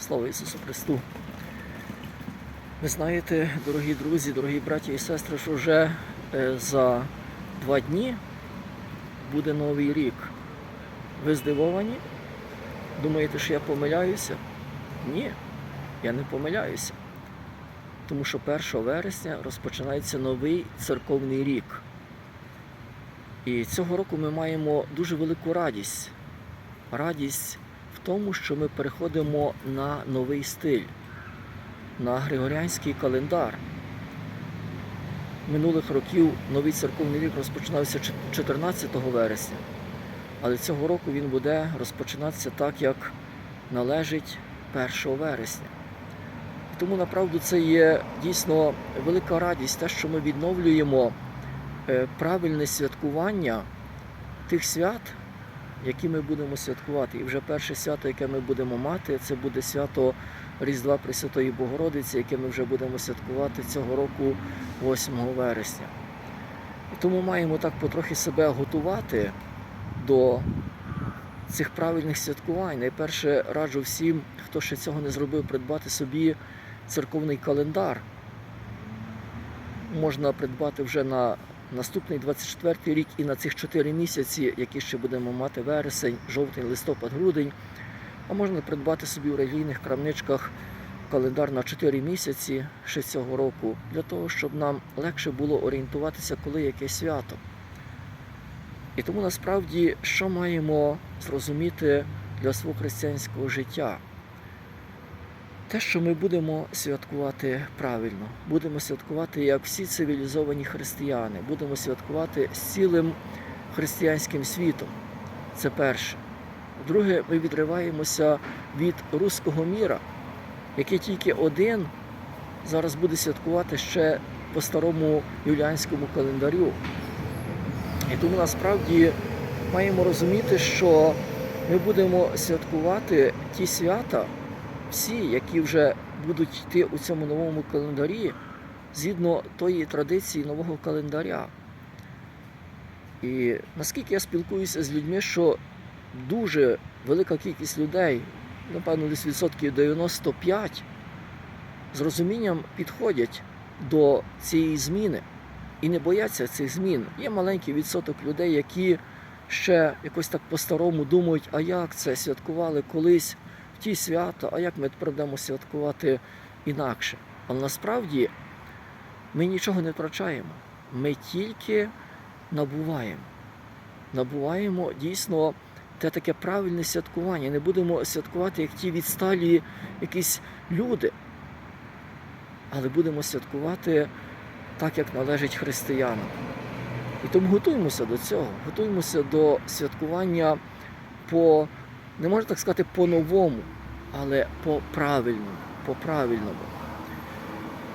Слава Ісусу Христу! Ви знаєте, дорогі друзі, дорогі браті і сестри, що вже е, за два дні буде новий рік. Ви здивовані? Думаєте, що я помиляюся? Ні, я не помиляюся. Тому що 1 вересня розпочинається новий церковний рік. І цього року ми маємо дуже велику радість. Радість тому, що ми переходимо на новий стиль, на григоріанський календар. Минулих років новий церковний рік розпочинався 14 вересня, але цього року він буде розпочинатися так, як належить 1 вересня. Тому направду це є дійсно велика радість, те, що ми відновлюємо е, правильне святкування тих свят, які ми будемо святкувати. І вже перше свято, яке ми будемо мати, це буде свято Різдва Пресвятої Богородиці, яке ми вже будемо святкувати цього року 8 вересня. І тому маємо так потрохи себе готувати до цих правильних святкувань. Найперше раджу всім, хто ще цього не зробив, придбати собі церковний календар. Можна придбати вже на наступний 24 рік і на цих 4 місяці, які ще будемо мати вересень, жовтень, листопад, грудень. А можна придбати собі в релігійних крамничках календар на 4 місяці ще цього року, для того, щоб нам легше було орієнтуватися, коли яке свято. І тому насправді, що маємо зрозуміти для свого християнського життя? Те, що ми будемо святкувати правильно, будемо святкувати як всі цивілізовані християни, будемо святкувати з цілим християнським світом. Це перше. Друге, ми відриваємося від руського міра, який тільки один зараз буде святкувати ще по старому юліанському календарю. І тому насправді маємо розуміти, що ми будемо святкувати ті свята, всі, які вже будуть йти у цьому новому календарі, згідно тої традиції нового календаря. І наскільки я спілкуюся з людьми, що дуже велика кількість людей, напевно, десь відсотків 95, з розумінням підходять до цієї зміни і не бояться цих змін. Є маленький відсоток людей, які ще якось так по-старому думають, а як це святкували колись ті свята, а як ми тепер будемо святкувати інакше. Але насправді ми нічого не втрачаємо. Ми тільки набуваємо. Набуваємо дійсно те таке правильне святкування. Не будемо святкувати, як ті відсталі якісь люди, але будемо святкувати так, як належить християнам. І тому готуємося до цього, готуємося до святкування по, не можна так сказати, по-новому, але по правильному, по правильному.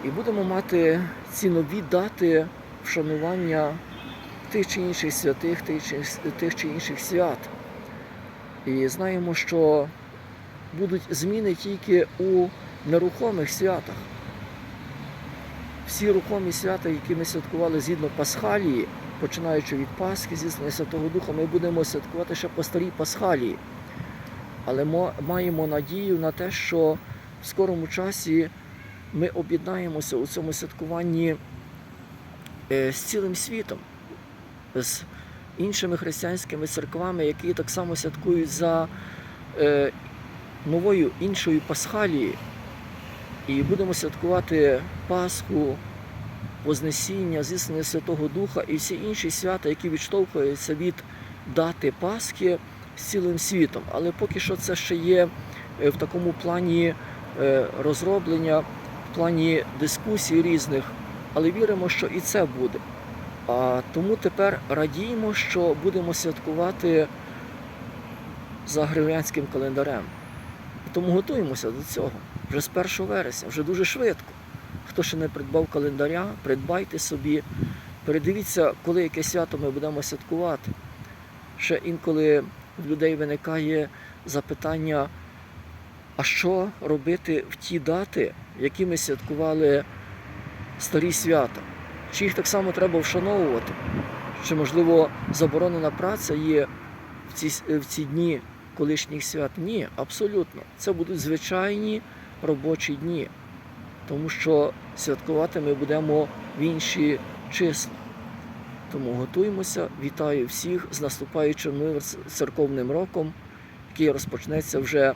І будемо мати ці нові дати вшанування тих чи інших святих, тих чи, інших свят. І знаємо, що будуть зміни тільки у нерухомих святах. Всі рухомі свята, які ми святкували згідно Пасхалії, починаючи від Пасхи, зіслання Святого Духа, ми будемо святкувати ще по старій Пасхалії. Але мо- маємо надію на те, що в скорому часі ми об'єднаємося у цьому святкуванні е, з цілим світом, з іншими християнськими церквами, які так само святкують за е, новою іншою Пасхалією. І будемо святкувати Пасху, Вознесіння, зіснення Святого Духа і всі інші свята, які відштовхуються від дати Пасхи з цілим світом. Але поки що це ще є е, в такому плані е, розроблення, в плані дискусій різних, але віримо, що і це буде. А тому тепер радіємо, що будемо святкувати за гривнянським календарем. Тому готуємося до цього вже з 1 вересня, вже дуже швидко. Хто ще не придбав календаря, придбайте собі, передивіться, коли яке свято ми будемо святкувати. Ще інколи в людей виникає запитання, а що робити в ті дати, які ми святкували старі свята? Чи їх так само треба вшановувати? Чи, можливо, заборонена праця є в ці, в ці дні колишніх свят. Ні, абсолютно. Це будуть звичайні робочі дні, тому що святкувати ми будемо в інші числа. Тому готуємося. Вітаю всіх з наступаючим новим церковним роком, який розпочнеться вже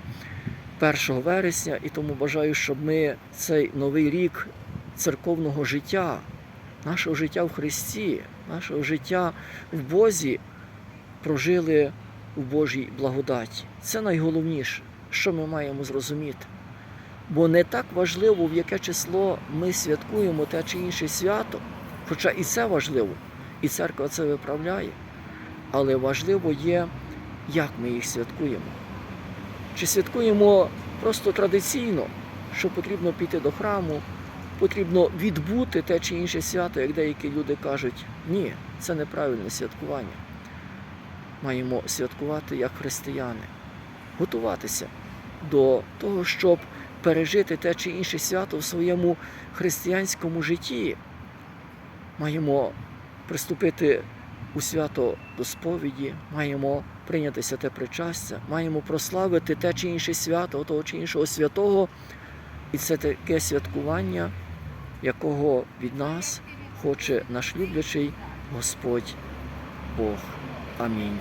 1 вересня. І тому бажаю, щоб ми цей новий рік церковного життя, нашого життя в Христі, нашого життя в Бозі прожили у Божій благодаті. Це найголовніше, що ми маємо зрозуміти. Бо не так важливо, в яке число ми святкуємо те чи інше свято, хоча і це важливо, і церква це виправляє. Але важливо є, як ми їх святкуємо. Чи святкуємо просто традиційно, що потрібно піти до храму, потрібно відбути те чи інше свято, як деякі люди кажуть, ні, це неправильне святкування. Маємо святкувати як християни, готуватися до того, щоб пережити те чи інше свято в своєму християнському житті. Маємо приступити у свято до сповіді, маємо прийняти святе причастя, маємо прославити те чи інше свято, того чи іншого святого. І це таке святкування, якого від нас хоче наш люблячий Господь Бог. Амінь.